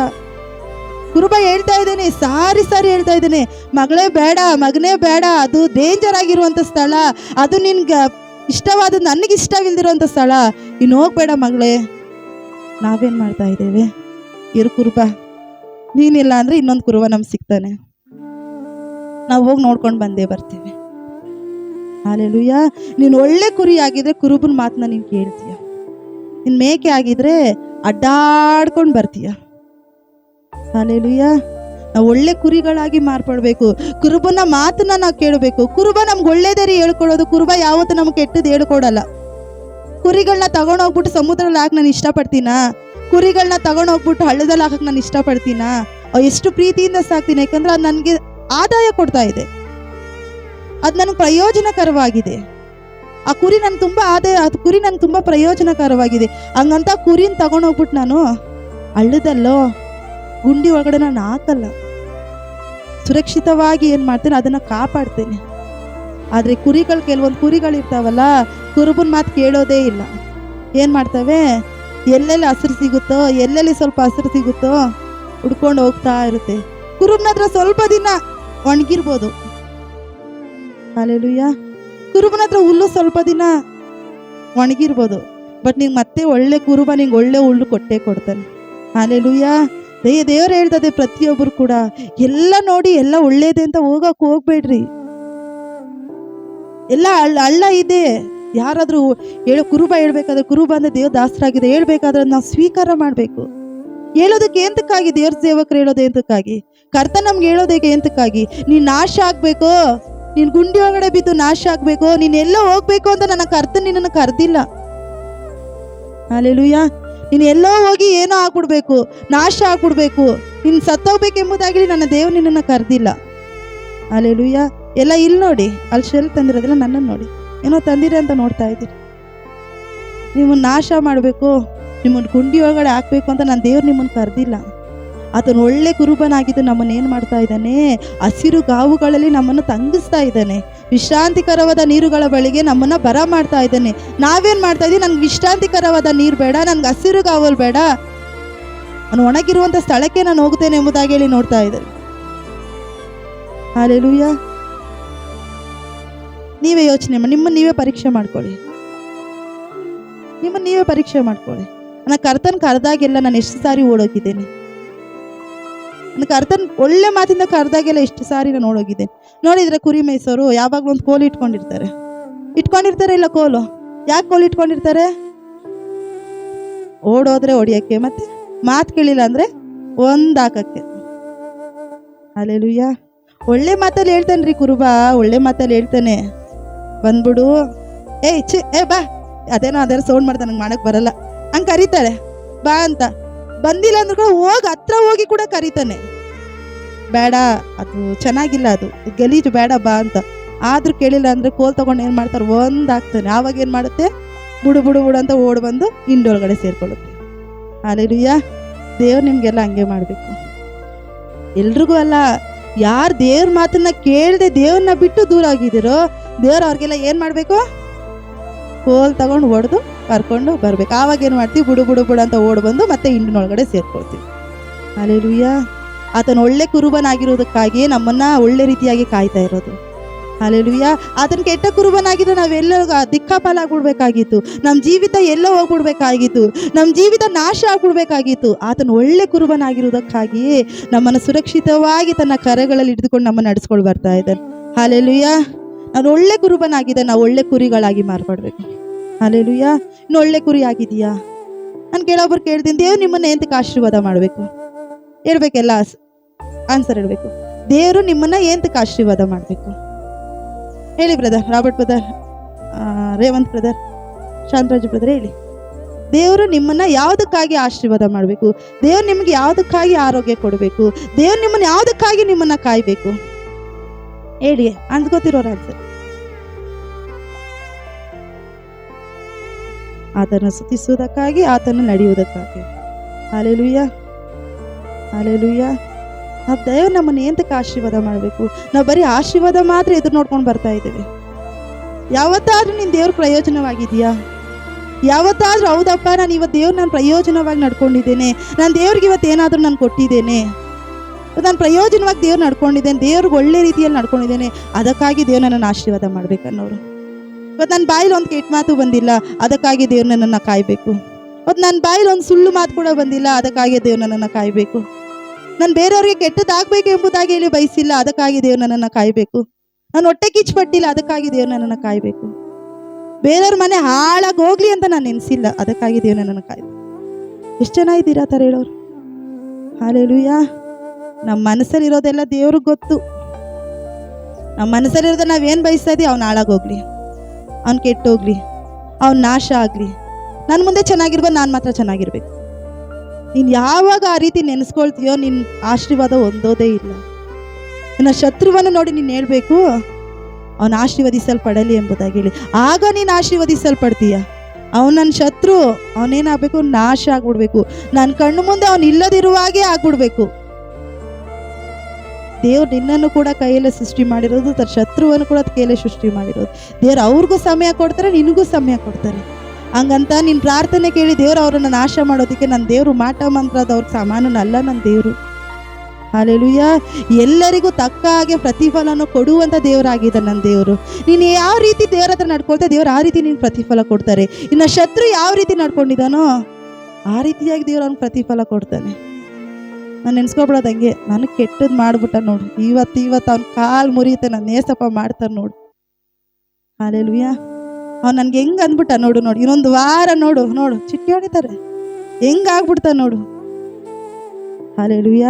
ಕುರುಬ ಹೇಳ್ತಾ ಇದ್ದೇನೆ, ಸಾರಿ ಸಾರಿ ಹೇಳ್ತಾ ಇದ್ದೇನೆ. ಮಗಳೇ ಬೇಡ, ಮಗನೇ ಬೇಡ, ಅದು ಡೇಂಜರ್ ಆಗಿರುವಂಥ ಸ್ಥಳ. ಅದು ನಿನ್ಗೆ ಇಷ್ಟವಾದ ನನಗೆ ಇಷ್ಟವಿಲ್ದಿರುವಂತ ಸ್ಥಳ. ಇನ್ನು ಹೋಗ್ಬೇಡ ಮಗಳೇ. ನಾವೇನು ಮಾಡ್ತಾ ಇದ್ದೇವೆ? ಇರು ಕುರುಬ. ನೀನಿಲ್ಲ ಅಂದರೆ ಇನ್ನೊಂದು ಕುರುಬ ನಮ್ಗೆ ಸಿಗ್ತಾನೆ. ನಾವು ಹೋಗಿ ನೋಡ್ಕೊಂಡು ಬಂದೇ ಬರ್ತೀವಿ. ಅಲ್ಲೆಲುಯ್ಯ ನೀನು ಒಳ್ಳೆ ಕುರಿ ಆಗಿದ್ರೆ ಕುರುಬನ ಮಾತನ್ನ ನೀನು ಕೇಳ್ತೀಯ. ನಿನ್ನ ಮೇಕೆ ಆಗಿದ್ರೆ ಅಡ್ಡಾಡ್ಕೊಂಡು ಬರ್ತೀಯ. ಹಾಲೆಲುಯ್ಯ ನಾವು ಒಳ್ಳೆ ಕುರಿಗಳಾಗಿ ಮಾರ್ಪಡ್ಬೇಕು. ಕುರುಬನ ಮಾತನ್ನ ನಾವು ಕೇಳಬೇಕು. ಕುರುಬ ನಮ್ಗೆ ಒಳ್ಳೇದೇ ರೀ ಹೇಳ್ಕೊಡೋದು ಕುರುಬ ಯಾವತ್ತೂ ನಮ್ಗೆ ಕೆಟ್ಟದ್ದು ಹೇಳ್ಕೊಡಲ್ಲ. ಕುರಿಗಳನ್ನ ತಗೊಂಡೋಗ್ಬಿಟ್ಟು ಸಮುದ್ರದಲ್ಲಿ ಹಾಕಿ ನಾನು ಇಷ್ಟಪಡ್ತೀನ? ಕುರಿಗಳನ್ನ ತಗೊಂಡೋಗ್ಬಿಟ್ಟು ಹಳ್ಳದಲ್ಲಿ ಹಾಕಕ್ಕೆ ನಾನು ಇಷ್ಟಪಡ್ತೀನ? ಎಷ್ಟು ಪ್ರೀತಿಯಿಂದ ಸಾಕ್ತೀನಿ. ಯಾಕಂದ್ರೆ ಅದು ನನಗೆ ಆದಾಯ ಕೊಡ್ತಾ ಇದೆ. ಅದು ನನಗೆ ಪ್ರಯೋಜನಕರವಾಗಿದೆ. ಆ ಕುರಿ ನಂಗೆ ತುಂಬ ಆದಾಯ ಅದು ಕುರಿ ನನ್ಗೆ ತುಂಬ ಪ್ರಯೋಜನಕರವಾಗಿದೆ. ಹಂಗಂತ ಕುರಿನ ತಗೊಂಡೋಗ್ಬಿಟ್ಟು ನಾನು ಹಳ್ಳದಲ್ಲೋ ಗುಂಡಿ ಒಳಗಡೆ ನಾನು ಹಾಕಲ್ಲ. ಸುರಕ್ಷಿತವಾಗಿ ಏನು ಮಾಡ್ತೇನೆ, ಅದನ್ನು ಕಾಪಾಡ್ತೇನೆ. ಆದರೆ ಕುರಿಗಳು, ಕೆಲವೊಂದು ಕುರಿಗಳು ಇರ್ತಾವಲ್ಲ ಕುರುಬನ ಮಾತು ಕೇಳೋದೇ ಇಲ್ಲ. ಏನು ಮಾಡ್ತವೆ? ಎಲ್ಲೆಲ್ಲಿ ಹಸಿರು ಸಿಗುತ್ತೋ, ಎಲ್ಲೆಲ್ಲಿ ಸ್ವಲ್ಪ ಹಸಿರು ಸಿಗುತ್ತೋ ಹುಡ್ಕೊಂಡು ಹೋಗ್ತಾ ಇರುತ್ತೆ. ಕುರುಬನ ಹತ್ರ ಸ್ವಲ್ಪ ದಿನ ಒಣಗಿರ್ಬೋದು. ಅಲ್ಲೆಲುಯ್ಯ ಕುರುಬನ ಹತ್ರ ಹುಲ್ಲು ಸ್ವಲ್ಪ ದಿನ ಒಣಗಿರ್ಬೋದು. ಬಟ್ ನಿಂಗೆ ಮತ್ತೆ ಒಳ್ಳೆ ಕುರುಬ ನಿಂಗೆ ಒಳ್ಳೆ ಹುಲ್ಲು ಕೊಟ್ಟೇ ಕೊಡ್ತಾನೆ. ಅಲ್ಲೆಲುಯ್ಯ ದಯ ದೇವ್ರು ಹೇಳ್ತದೆ ಪ್ರತಿಯೊಬ್ಬರು ಕೂಡ, ಎಲ್ಲ ನೋಡಿ, ಎಲ್ಲ ಒಳ್ಳೇದೆ ಅಂತ ಹೋಗಕ್ ಹೋಗ್ಬೇಡ್ರಿ. ಎಲ್ಲ ಅಳ್ಳ ಹಳ್ಳ ಇದೆ. ಯಾರಾದರೂ ಹೇಳೋ ಕುರುಬ ಹೇಳ್ಬೇಕಾದ್ರೆ ಕುರುಬ ಅಂದ್ರೆ ದೇವ್ರ ದಾಸರಾಗಿದೆ, ಹೇಳ್ಬೇಕಾದ್ರೆ ನಾವು ಸ್ವೀಕಾರ ಮಾಡಬೇಕು. ಹೇಳೋದಕ್ಕೆ ಎಂತಕ್ಕಾಗಿ ದೇವ್ರ ಸೇವಕರು ಹೇಳೋದು ಎಂತಕ್ಕಾಗಿ? ಕರ್ತ ನಮ್ಗೆ ಹೇಳೋದಕ್ಕೆ ಎಂತಕ್ಕಾಗಿ? ನೀನು ನಾಶ ಆಗ್ಬೇಕು. ನೀನ್ ಗುಂಡಿ ಒಳಗಡೆ ಬಿದ್ದು ನಾಶ ಆಗಬೇಕು ಎಲ್ಲೋ ಹೋಗ್ಬೇಕು ಅಂತ ನನ್ನ ಕರ್ತ ನಿನ್ನನ್ನು ಕರ್ದಿಲ್ಲ. ಅಲ್ಲೆಲುಯ್ಯ ನೀನು ಎಲ್ಲೋ ಹೋಗಿ ಏನೋ ಆಗ್ಬಿಡ್ಬೇಕು, ನಾಶ ಆಗ್ಬಿಡ್ಬೇಕು. ನೀನು ಸತ್ತೋಗ್ಬೇಕೆಂಬುದಾಗಿ ನನ್ನ ದೇವ್ ನಿನ್ನನ್ನು ಕರೆದಿಲ್ಲ. ಅಲ್ಲೆಲುಯ್ಯ ಎಲ್ಲ ಇಲ್ಲಿ ನೋಡಿ, ಅಲ್ಲಿ ಶೆಲ್ ತಂದಿರೋದಿಲ್ಲ ನನ್ನನ್ನು ನೋಡಿ. ಏನೋ ತಂದಿರಿ ಅಂತ ನೋಡ್ತಾ ಇದ್ದೀರಿ. ನಿಮ್ಮನ್ನು ನಾಶ ಮಾಡಬೇಕು, ನಿಮ್ಮನ್ನು ಗುಂಡಿ ಒಳಗಡೆ ಹಾಕ್ಬೇಕು ಅಂತ ನನ್ನ ದೇವ್ರು ನಿಮ್ಮನ್ನು ಕರೆದಿಲ್ಲ. ಆತನು ಒಳ್ಳೆ ಕುರುಬನಾಗಿದ್ದು ನಮ್ಮನ್ನು ಏನು ಮಾಡ್ತಾ ಇದ್ದಾನೆ? ಹಸಿರು ಗಾವುಗಳಲ್ಲಿ ನಮ್ಮನ್ನು ತಂಗಿಸ್ತಾ ಇದ್ದಾನೆ. ವಿಶ್ರಾಂತಿಕರವಾದ ನೀರುಗಳ ಬಳಿಗೆ ನಮ್ಮನ್ನು ಬರ ಮಾಡ್ತಾ ಇದ್ದಾನೆ. ನಾವೇನು ಮಾಡ್ತಾ ಇದ್ದೀವಿ? ನನಗೆ ವಿಶ್ರಾಂತಿಕರವಾದ ನೀರು ಬೇಡ, ನನಗೆ ಹಸಿರು ಗಾವಲು ಬೇಡ. ನಾನು ಒಣಗಿರುವಂಥ ಸ್ಥಳಕ್ಕೆ ನಾನು ಹೋಗ್ತೇನೆ ಎಂಬುದಾಗಿ ಹೇಳಿ ನೋಡ್ತಾ ಇದ್ದಾರೆ. ಹಾಲೆಲೂಯ್ಯ ನೀವೇ ಯೋಚನೆ ಮಾಡಿ, ನಿಮ್ಮನ್ನು ನೀವೇ ಪರೀಕ್ಷೆ ಮಾಡ್ಕೊಳ್ಳಿ. ನಿಮ್ಮನ್ನು ನೀವೇ ಪರೀಕ್ಷೆ ಮಾಡ್ಕೊಳ್ಳಿ. ನನ್ನ ಕರ್ತನ ಕರೆದಾಗೆಲ್ಲ ನಾನು ಎಷ್ಟು ಸಾರಿ ಓಡೋಗಿದ್ದೇನೆ. ಕರ್ತನ್ ಒಳ್ಳೆ ಮಾತಿಂದ ಕರೆದಾಗೆಲ್ಲ ಎಷ್ಟು ಸಾರಿ ನಾನು ನೋಡೋಗಿದ್ದೆ ನೋಡಿದ್ರೆ ಕುರಿ ಮೈಸೂರು ಯಾವಾಗಲೂ ಒಂದು ಕೋಲು ಇಟ್ಕೊಂಡಿರ್ತಾರೆ. ಇಟ್ಕೊಂಡಿರ್ತಾರೆ ಇಲ್ಲ ಕೋಲು? ಯಾಕೆ ಕೋಲು ಇಟ್ಕೊಂಡಿರ್ತಾರೆ? ಓಡೋದ್ರೆ ಹೊಡಿಯೋಕ್ಕೆ ಮತ್ತೆ ಮಾತು ಕೇಳಿಲ್ಲ ಅಂದ್ರೆ ಒಂದಾಕಕ್ಕೆ. ಅಲ್ಲೆಲುಯ್ಯ ಒಳ್ಳೆ ಮಾತಲ್ಲಿ ಹೇಳ್ತಾನೆ ರೀ ಕುರುಬ, ಒಳ್ಳೆ ಮಾತಲ್ಲಿ ಹೇಳ್ತಾನೆ. ಬಂದ್ಬಿಡು. ಏಯ್ ಛೇ, ಏ ಬಾ. ಅದೇನೋ ಅದೇ ಸೌಂಡ್ ಮಾಡ್ತಾನೆ ನಂಗೆ ಮಾಡೋಕ್ಕೆ ಬರಲ್ಲ. ಹಂಗೆ ಕರೀತಾರೆ ಬಾ ಅಂತ. ಬಂದಿಲ್ಲ ಅಂದ್ರೆ ಕೂಡ ಹೋಗಿ ಹತ್ರ ಹೋಗಿ ಕೂಡ ಕರೀತಾನೆ. ಬೇಡ, ಅದು ಚೆನ್ನಾಗಿಲ್ಲ ಅದು. ಗಲೀಜು ಬೇಡ ಬಾ ಅಂತ. ಆದ್ರೂ ಕೇಳಿಲ್ಲ ಅಂದ್ರೆ ಕೋಲ್ ತಗೊಂಡು ಏನು ಮಾಡ್ತಾರೆ? ಒಂದ್ ಹಾಕ್ತಾನೆ. ಆವಾಗ ಏನು ಮಾಡುತ್ತೆ? ಬುಡು ಬುಡು ಬುಡು ಅಂತ ಓಡ್ ಬಂದು ಹಿಂಡೊಳಗಡೆ ಸೇರ್ಕೊಳ್ಳುತ್ತೆ. ಅಲ್ಲಿಯ ದೇವ್ರು ನಿಮ್ಗೆಲ್ಲ ಹಂಗೆ ಮಾಡಬೇಕು. ಎಲ್ರಿಗೂ ಅಲ್ಲ, ಯಾರು ದೇವ್ರ ಮಾತನ್ನ ಕೇಳದೆ ದೇವ್ರನ್ನ ಬಿಟ್ಟು ದೂರ ಆಗಿದ್ದೀರೋ, ದೇವ್ರು ಅವ್ರಿಗೆಲ್ಲ ಏನು ಮಾಡಬೇಕು? ಕೋಲ್ ತಗೊಂಡು ಹೊಡೆದು ಕರ್ಕೊಂಡು ಬರ್ಬೇಕು. ಆವಾಗ ಏನು ಮಾಡ್ತೀವಿ? ಬುಡು ಬುಡು ಬುಡು ಅಂತ ಓಡ್ ಬಂದು ಮತ್ತೆ ಹಿಂಡಿನೊಳಗಡೆ ಸೇರ್ಕೊಳ್ತೀವಿ. ಅಲ್ಲೆಲುಯ್ಯ ಆತನ ಒಳ್ಳೆ ಕುರುಬನಾಗಿರೋದಕ್ಕಾಗಿಯೇ ನಮ್ಮನ್ನ ಒಳ್ಳೆ ರೀತಿಯಾಗಿ ಕಾಯ್ತಾ ಇರೋದು. ಅಲ್ಲೆಲುಯ್ಯ ಆತನ ಕೆಟ್ಟ ಕುರುಬನಾಗಿದ್ರೆ ನಾವೆಲ್ಲ ದಿಕ್ಕಾಪಾಲ ಆಗ್ಬಿಡ್ಬೇಕಾಗಿತ್ತು ನಮ್ಮ ಜೀವಿತ ಎಲ್ಲೋ ಹೋಗ್ಬಿಡ್ಬೇಕಾಗಿತ್ತು. ನಮ್ಮ ಜೀವಿತ ನಾಶ ಆಗ್ಬಿಡ್ಬೇಕಾಗಿತ್ತು. ಆತನ ಒಳ್ಳೆ ಕುರುಬನಾಗಿರೋದಕ್ಕಾಗಿಯೇ ನಮ್ಮನ್ನು ಸುರಕ್ಷಿತವಾಗಿ ತನ್ನ ಕರೆಗಳಲ್ಲಿ ಹಿಡಿದುಕೊಂಡು ನಮ್ಮನ್ನು ನಡೆಸ್ಕೊಂಡು ಬರ್ತಾ ಇದ್ದಾನೆ. ಹಾಲೆಲುಯ್ಯ. ನಾನು ಒಳ್ಳೆ ಕುರುಬನಾಗಿದೆ ನಾವು ಒಳ್ಳೆ ಕುರಿಗಳಾಗಿ ಮಾರ್ಪಡ್ಬೇಕು. ಹಾಲೆಲುಯ್ಯ ಇನ್ನು ಒಳ್ಳೆ ಕುರಿ ಆಗಿದೆಯಾ ನಾನು ಕೇಳೋಬ್ರು ಕೇಳ್ತೀನಿ ದೇವ್ರು ನಿಮ್ಮನ್ನ ಎಂತಕ್ಕೆ ಆಶೀರ್ವಾದ ಮಾಡಬೇಕು? ಹೇಳ್ಬೇಕೆಲ್ಲ ಆನ್ಸರ್ ಹೇಳಬೇಕು. ದೇವರು ನಿಮ್ಮನ್ನ ಎಂತಕ್ಕೆ ಆಶೀರ್ವಾದ ಮಾಡಬೇಕು? ಹೇಳಿ brother Robert brother Revanth brother Shantaraj brother ಹೇಳಿ. ದೇವರು ನಿಮ್ಮನ್ನ ಯಾವುದಕ್ಕಾಗಿ ಆಶೀರ್ವಾದ ಮಾಡಬೇಕು? ದೇವ್ರು ನಿಮ್ಗೆ ಯಾವುದಕ್ಕಾಗಿ ಆರೋಗ್ಯ ಕೊಡಬೇಕು? ದೇವ್ರು ನಿಮ್ಮನ್ನ ಯಾವುದಕ್ಕಾಗಿ ನಿಮ್ಮನ್ನ ಕಾಯಬೇಕು? ಹೇಳಿ, ಅಂದ್ಕೋತಿರೋರು ಆನ್ಸರ್ ಆತನ ಸುತಿಸುವುದಕ್ಕಾಗಿ ಆತನ ನಡೆಯುವುದಕ್ಕಾಗಿ. ಅಲೆಲುಯ್ಯ ಅಲೆಲುಯ್ಯ ಆ ದೇವ್ರು ನಮ್ಮನ್ನು ಎಂತಕ್ಕೆ ಆಶೀರ್ವಾದ ಮಾಡಬೇಕು? ನಾವು ಬರೀ ಆಶೀರ್ವಾದ ಮಾತ್ರ ಎದುರು ನೋಡ್ಕೊಂಡು ಬರ್ತಾ ಇದ್ದೇವೆ. ಯಾವತ್ತಾದರೂ ನೀನು ದೇವ್ರ ಪ್ರಯೋಜನವಾಗಿದೆಯಾ ಯಾವತ್ತಾದರೂ ಹೌದಪ್ಪ, ನಾನು ಇವತ್ತು ದೇವ್ರು ನಾನು ಪ್ರಯೋಜನವಾಗಿ ನಡ್ಕೊಂಡಿದ್ದೇನೆ. ನಾನು ದೇವ್ರಿಗೆ ಇವತ್ತು ಏನಾದರೂ ನಾನು ಕೊಟ್ಟಿದ್ದೇನೆ. ನಾನು ಪ್ರಯೋಜನವಾಗಿ ದೇವ್ರು ನಡ್ಕೊಂಡಿದ್ದೇನೆ. ದೇವ್ರಿಗೆ ಒಳ್ಳೆ ರೀತಿಯಲ್ಲಿ ನಡ್ಕೊಂಡಿದ್ದೇನೆ. ಅದಕ್ಕಾಗಿ ದೇವ್ರು ನನ್ನನ್ನು ಆಶೀರ್ವಾದ ಮಾಡ್ಬೇಕನ್ನೋರು. ಇವತ್ತು ನನ್ನ ಬಾಯಲ್ಲಿ ಒಂದು ಕೆಟ್ಟ ಮಾತು ಬಂದಿಲ್ಲ, ಅದಕ್ಕಾಗಿ ದೇವ್ರು ನನ್ನನ್ನು ಕಾಯಬೇಕು. ಇವತ್ತು ನನ್ನ ಬಾಯಲ್ಲಿ ಒಂದು ಸುಳ್ಳು ಮಾತು ಕೂಡ ಬಂದಿಲ್ಲ, ಅದಕ್ಕಾಗಿ ದೇವ್ರು ನನ್ನನ್ನು ಕಾಯಬೇಕು. ನಾನು ಬೇರೆಯವ್ರಿಗೆ ಕೆಟ್ಟದಾಗಬೇಕು ಎಂಬುದಾಗಿ ಹೇಳಿ ಬಯಸಿಲ್ಲ, ಅದಕ್ಕಾಗಿ ದೇವ್ರು ನನ್ನನ್ನು ಕಾಯಬೇಕು. ನಾನು ಹೊಟ್ಟೆ ಕಿಚ್ಚುಪಟ್ಟಿಲ್ಲ ಅದಕ್ಕಾಗಿ ದೇವ್ರು ನನ್ನನ್ನು ಕಾಯಬೇಕು. ಬೇರೆಯವ್ರ ಮನೆ ಹಾಳಾಗಿ ಹೋಗ್ಲಿ ಅಂತ ನಾನು ನೆನೆಸಿಲ್ಲ, ಅದಕ್ಕಾಗಿ ದೇವ್ರು ನನ್ನನ್ನು ಕಾಯ್ಬೇಕು. ಎಷ್ಟು ಜನ ಇದ್ದೀರಾ ಥರ ಹೇಳೋರು? ಹಾಲೇಲುಯ್ಯ ನಮ್ಮ ಮನಸ್ಸಲ್ಲಿರೋದೆಲ್ಲ ದೇವ್ರಿಗೆ ಗೊತ್ತು. ನಮ್ಮ ಮನಸ್ಸಲ್ಲಿರೋದು ನಾವೇನು ಬಯಸ್ತಾ ಇದೀವಿ, ಅವ್ನು ಹಾಳಾಗೋಗ್ಲಿ ಅವ್ನು ಕೆಟ್ಟೋಗ್ಲಿ, ಅವ್ನು ನಾಶ ಆಗಲಿ. ನನ್ನ ಮುಂದೆ ಚೆನ್ನಾಗಿರ್ಬೋದು ನಾನು ಮಾತ್ರ ಚೆನ್ನಾಗಿರ್ಬೇಕು. ನೀನು ಯಾವಾಗ ಆ ರೀತಿ ನೆನೆಸ್ಕೊಳ್ತೀಯೋ ನಿನ್ನ ಆಶೀರ್ವಾದ ಹೊಂದೋದೇ ಇಲ್ಲ. ನಿನ್ನ ಶತ್ರುವನ್ನು ನೋಡಿ ನೀನು ಹೇಳಬೇಕು, ಅವನು ಆಶೀರ್ವದಿಸಲ್ಪಡಲಿ ಎಂಬುದಾಗಿ ಹೇಳಿ. ಆಗ ನೀನು ಆಶೀರ್ವದಿಸಲ್ಪಡ್ತೀಯ. ಅವನು ನನ್ನ ಶತ್ರು, ಅವನೇನಾಗಬೇಕು ನಾಶ ಆಗ್ಬಿಡ್ಬೇಕು. ನನ್ನ ಕಣ್ಣು ಮುಂದೆ ಅವನು ಇಲ್ಲದಿರುವಾಗೆ ಆಗ್ಬಿಡ್ಬೇಕು. ದೇವ್ರು ನಿನ್ನನ್ನು ಕೂಡ ಕೈಯಲ್ಲೇ ಸೃಷ್ಟಿ ಮಾಡಿರೋದು, ತನ್ನ ಶತ್ರುವನ್ನು ಕೂಡ ಕೈಯಲ್ಲೇ ಸೃಷ್ಟಿ ಮಾಡಿರೋದು. ದೇವ್ರು ಅವ್ರಿಗೂ ಸಮಯ ಕೊಡ್ತಾರೆ, ನಿನಗೂ ಸಮಯ ಕೊಡ್ತಾರೆ. ಹಂಗಂತ ನಿನ್ನ ಪ್ರಾರ್ಥನೆ ಕೇಳಿ ದೇವ್ರು ಅವರನ್ನು ನಾಶ ಮಾಡೋದಕ್ಕೆ ನನ್ನ ದೇವರು ಮಾಟ ಮಂತ್ರದವ್ರಿಗೆ ಸಮಾನನಲ್ಲ ನನ್ನ ದೇವರು. ಅಲ್ಲೆಲುಯ್ಯ ಎಲ್ಲರಿಗೂ ತಕ್ಕ ಹಾಗೆ ಪ್ರತಿಫಲನ ಕೊಡುವಂಥ ದೇವರಾಗಿದೆ ನನ್ನ ದೇವರು. ನೀನು ಯಾವ ರೀತಿ ದೇವರ ಹತ್ರ ನಡ್ಕೊಳ್ತಾ ದೇವ್ರು ಆ ರೀತಿ ನೀನು ಪ್ರತಿಫಲ ಕೊಡ್ತಾರೆ. ಇನ್ನು ಶತ್ರು ಯಾವ ರೀತಿ ನಡ್ಕೊಂಡಿದ್ದಾನೋ ಆ ರೀತಿಯಾಗಿ ದೇವ್ರು ಅವ್ನಿಗೆ ಪ್ರತಿಫಲ ಕೊಡ್ತಾನೆ. ನಾನು ನೆನ್ಸ್ಕೊಬಿಡೋದು ಹಂಗೆ. ನನಗೆ ಕೆಟ್ಟದ್ದು ಮಾಡ್ಬಿಟ್ಟ ನೋಡು. ಇವತ್ತು ಇವತ್ತು ಅವ್ನ ಕಾಲು ಮುರಿಯುತ್ತೆ, ನಾನು ನೇಸಪ್ಪ ಮಾಡ್ತಾನೆ ನೋಡು. ಹಾಲೆಲುಯ್ಯ. ಅವ್ನು ನನಗೆ ಹೆಂಗೆ ಅಂದ್ಬಿಟ್ಟ ನೋಡು ನೋಡು. ಇನ್ನೊಂದು ವಾರ ನೋಡು ನೋಡು. ಚಿಟ್ಟಿ ಹೊಡಿತಾರೆ. ಹೆಂಗ್ ಆಗ್ಬಿಡ್ತ ನೋಡು. ಹಾಲೆಲುಯ್ಯ.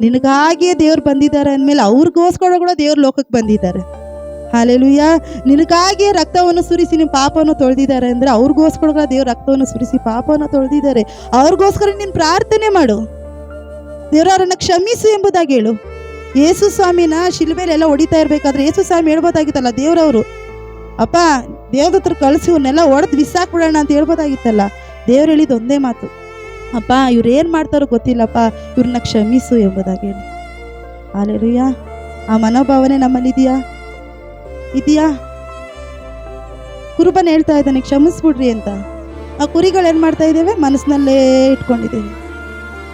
ನಿನಗಾಗಿಯೇ ದೇವ್ರು ಬಂದಿದ್ದಾರೆ ಅಂದಮೇಲೆ ಅವ್ರಿಗೋಸ್ಕರ ಕೂಡ ದೇವ್ರ ಲೋಕಕ್ಕೆ ಬಂದಿದ್ದಾರೆ. ಹಾಲೆಲುಯ್ಯ. ನಿನಗಾಗಿಯೇ ರಕ್ತವನ್ನು ಸುರಿಸಿ ನಿಮ್ಮ ಪಾಪವನ್ನು ತೊಳೆದಿದ್ದಾರೆ ಅಂದರೆ ಅವ್ರಿಗೋಸ್ಕರ ದೇವ್ರ ರಕ್ತವನ್ನು ಸುರಿಸಿ ಪಾಪವನ್ನು ತೊಳೆದಿದ್ದಾರೆ. ಅವ್ರಿಗೋಸ್ಕರ ನೀನು ಪ್ರಾರ್ಥನೆ ಮಾಡು. ದೇವ್ರ ಅವರನ್ನು ಕ್ಷಮಿಸು ಎಂಬುದಾಗಿ ಹೇಳು. ಯೇಸು ಸ್ವಾಮಿನ ಶಿಲ್ಬೆಲೆಲ್ಲ ಹೊಡಿತಾ ಇರಬೇಕಾದ್ರೆ ಯೇಸು ಸ್ವಾಮಿ ಹೇಳ್ಬೋದಾಗಿತ್ತಲ್ಲ, ದೇವರವರು? ಅಪ್ಪ, ದೇವ್ರ ಹತ್ರ ಕಳಿಸಿ ಇವನ್ನೆಲ್ಲ ಹೊಡೆದು ಬಿಸಾಕ್ಬಿಡೋಣ ಅಂತ ಹೇಳ್ಬೋದಾಗಿತ್ತಲ್ಲ, ದೇವ್ರು ಹೇಳಿದ ಒಂದೇ ಮಾತು. ಅಪ್ಪ, ಇವ್ರು ಏನು ಮಾಡ್ತಾರೋ ಗೊತ್ತಿಲ್ಲಪ್ಪ, ಇವ್ರನ್ನ ಕ್ಷಮಿಸು ಎಂಬುದಾಗಿ ಹೇಳಿ. ಹಾಲೆಲುಯ್ಯ ಆ ಮನೋಭಾವನೆ ನಮ್ಮಲ್ಲಿದೆಯಾ ಇದೆಯಾ? ಕುರುಬನ್ ಹೇಳ್ತಾ ಇದ್ದಾನೆ, ಕ್ಷಮಿಸ್ಬಿಡ್ರಿ ಅಂತ. ಆ ಕುರಿಗಳು ಏನು ಮಾಡ್ತಾ ಇದ್ದೇವೆ? ಮನಸ್ಸಿನಲ್ಲೇ ಇಟ್ಕೊಂಡಿದ್ದೇವೆ.